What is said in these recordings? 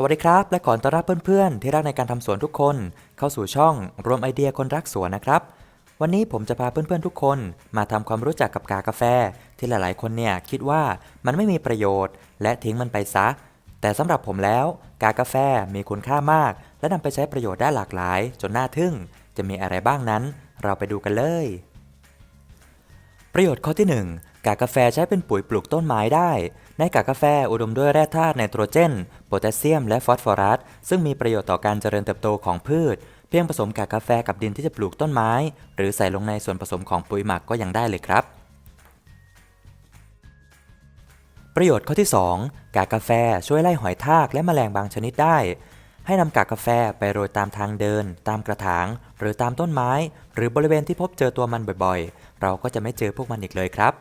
สวัสดีครับ และขอต้อนรับเพื่อนๆ ที่รักในการทำสวนทุกคน เข้าสู่ช่องรวมไอเดียคนรักสวนนะครับ วันนี้ผมจะพาเพื่อนๆทุกคนมาทำความรู้จักกับกากาแฟ ที่หลายๆ คนเนี่ยคิดว่ามันไม่มีประโยชน์ และทิ้งมันไปซะ แต่สำหรับผมแล้ว กากาแฟมีคุณค่ามาก และนำไปใช้ประโยชน์ได้หลากหลาย จนน่าทึ่ง จะมีอะไรบ้างนั้น เราไปดูกันเลย ประโยชน์ข้อที่ 1 กากาแฟใช้เป็นปุ๋ยปลูกต้นไม้ได้ ในกากาแฟอุดมด้วยแร่ธาตุไนโตรเจน โพแทสเซียม และฟอสฟอรัส ซึ่งมีประโยชน์ต่อการเจริญเติบโตของพืช เพียงผสมกากาแฟกับดินที่จะปลูกต้นไม้ หรือใส่ลงในส่วนผสมของปุ๋ยหมักก็ยังได้เลยครับ ประโยชน์ข้อที่ 2 กากาแฟช่วยไล่หอยทากและแมลงบางชนิดได้ ให้นำกากาแฟไปโรยตามทางเดิน ตามกระถาง หรือตามต้นไม้ หรือบริเวณที่พบเจอตัวมันบ่อยๆ เราก็จะไม่เจอพวกมันอีกเลยครับ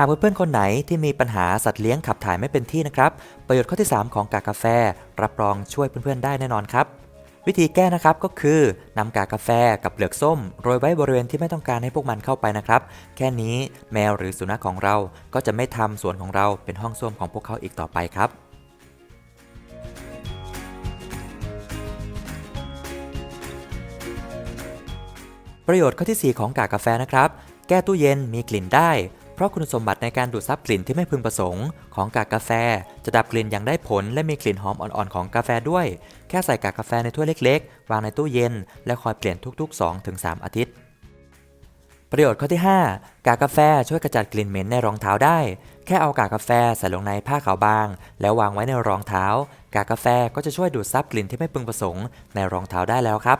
ากเพื่อนๆคนไหนที่มีปัญหาสัตว์เลี้ยงขับถ่ายไม่เป็นที่นะครับ ประโยชน์ข้อที่ 3 ของกากาแฟ รับรองช่วยเพื่อนๆได้แน่นอนครับ วิธีแก้นะครับก็คือนำกากกาแฟกับเปลือกส้ม โรยไว้บริเวณที่ไม่ต้องการให้พวกมันเข้าไปนะครับ แค่นี้แมวหรือสุนัขของเราก็จะไม่ทำสวนของเราเป็นห้องส้วมของพวกเขาอีกต่อไปครับประโยชน์ข้อที่ 4 ของกากกาแฟนะครับ แก้ตู้เย็นมีกลิ่นได้ ราะคุณสมบัติในการดูดซับกลิ่นที่ไม่พึงประสงค์ของกากกาแฟ จะดับกลิ่นอย่างได้ผล และมีกลิ่นหอมอ่อนๆของกาแฟด้วย แค่ใส่กากกาแฟในถ้วยเล็กๆ วางในตู้เย็น และคอยเปลี่ยนทุก ๆ 2-3 อาทิตย์ ประโยชน์ข้อที่ 5 กากกาแฟช่วยกระจัดกลิ่นเหม็นในรองเท้าได้ แค่เอากากกาแฟใส่ลงในผ้าขาวบาง แล้ววางไว้ในรองเท้า กากกาแฟก็จะช่วยดูดซับกลิ่นที่ไม่พึงประสงค์ในรองเท้าได้แล้วครับ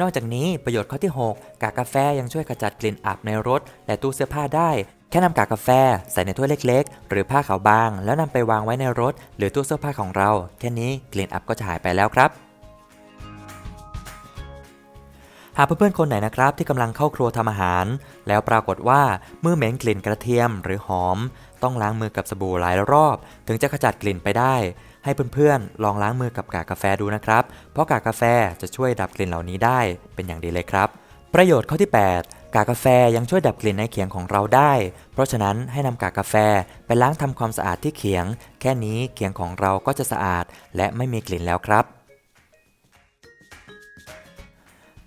นอกจากนี้ประโยชน์ข้อที่ 6 กากกาแฟยังช่วยขจัดกลิ่นอับในรถ และตู้เสื้อผ้าได้ แค่นำกากกาแฟใส่ในถ้วยเล็กๆ หรือผ้าขาวบาง แล้วนำไปวางไว้ในรถ หรือตู้เสื้อผ้าของเรา แค่นี้กลิ่นอับก็จะหายไปแล้วครับหากเพื่อนๆคนไหนนะครับที่กำลังเข้าครัวทำอาหาร แล้วปรากฏว่ามือเหม็นกลิ่นกระเทียมหรือหอม ต้องล้างมือกับสบู่หลายรอบ ถึงจะขจัดกลิ่นไปได้ ให้เพื่อนๆ ลองล้างมือกับกากกาแฟดูนะครับ เพราะกากกาแฟจะช่วยดับกลิ่นเหล่านี้ได้เป็นอย่างดีเลยครับ ประโยชน์ข้อที่ 8กากกาแฟยังช่วยดับกลิ่นในเขียงของเราได้ เพราะฉะนั้นให้นำกากกาแฟไปล้างทำความสะอาดที่เขียง แค่นี้เขียงของเราก็จะสะอาด และไม่มีกลิ่นแล้วครับ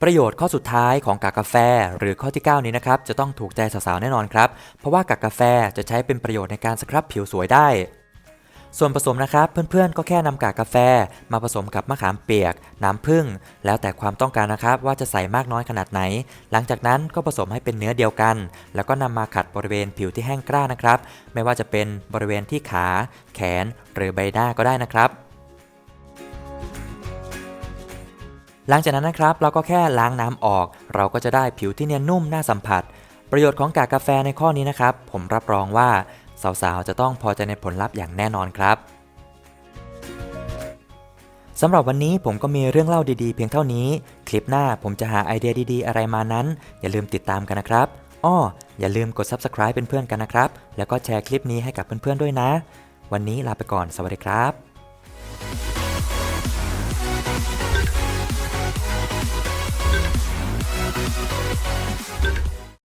ประโยชน์ข้อสุดท้ายของกากกาแฟหรือข้อที่ 9 นี้นะครับ จะต้องถูกใจสาวๆแน่นอนครับ เพราะว่ากากกาแฟจะใช้เป็นประโยชน์ในการสครับผิวสวยได้ ส่วนผสมนะครับเพื่อนๆก็แค่นำกากกาแฟ มาผสมกับมะขามเปียก น้ำผึ้งแล้วแต่ความต้องการนะครับว่าจะใส่มากน้อยขนาดไหน หลังจากนั้นก็ผสมให้เป็นเนื้อเดียวกัน แล้วก็นำมาขัดบริเวณผิวที่แห้งกร้านะครับ ไม่ว่าจะเป็นบริเวณที่ขา แขน หรือใบหน้าก็ได้นะครับหลังจากนั้นนะครับเราก็แค่ล้างน้ำออก เราก็จะได้ผิวที่เนียนนุ่มน่าสัมผัส ประโยชน์ของกากกาแฟในข้อนี้นะครับ ผมรับรองว่า สาวๆ จะต้องพอใจในผลลัพธ์อย่างแน่นอนครับสำหรับวันนี้ผมก็มีเรื่องเล่าดีๆ เพียงเท่านี้ คลิปหน้าผมจะหาไอเดียดีๆ อะไรมานั้น อย่าลืมติดตามกันนะครับอ้ออย่าลืมกด subscribe เป็นเพื่อนกันนะครับ แล้วก็แชร์คลิปนี้ให้กับเพื่อนๆด้วยนะ วันนี้ลาไปก่อน สวัสดีครับ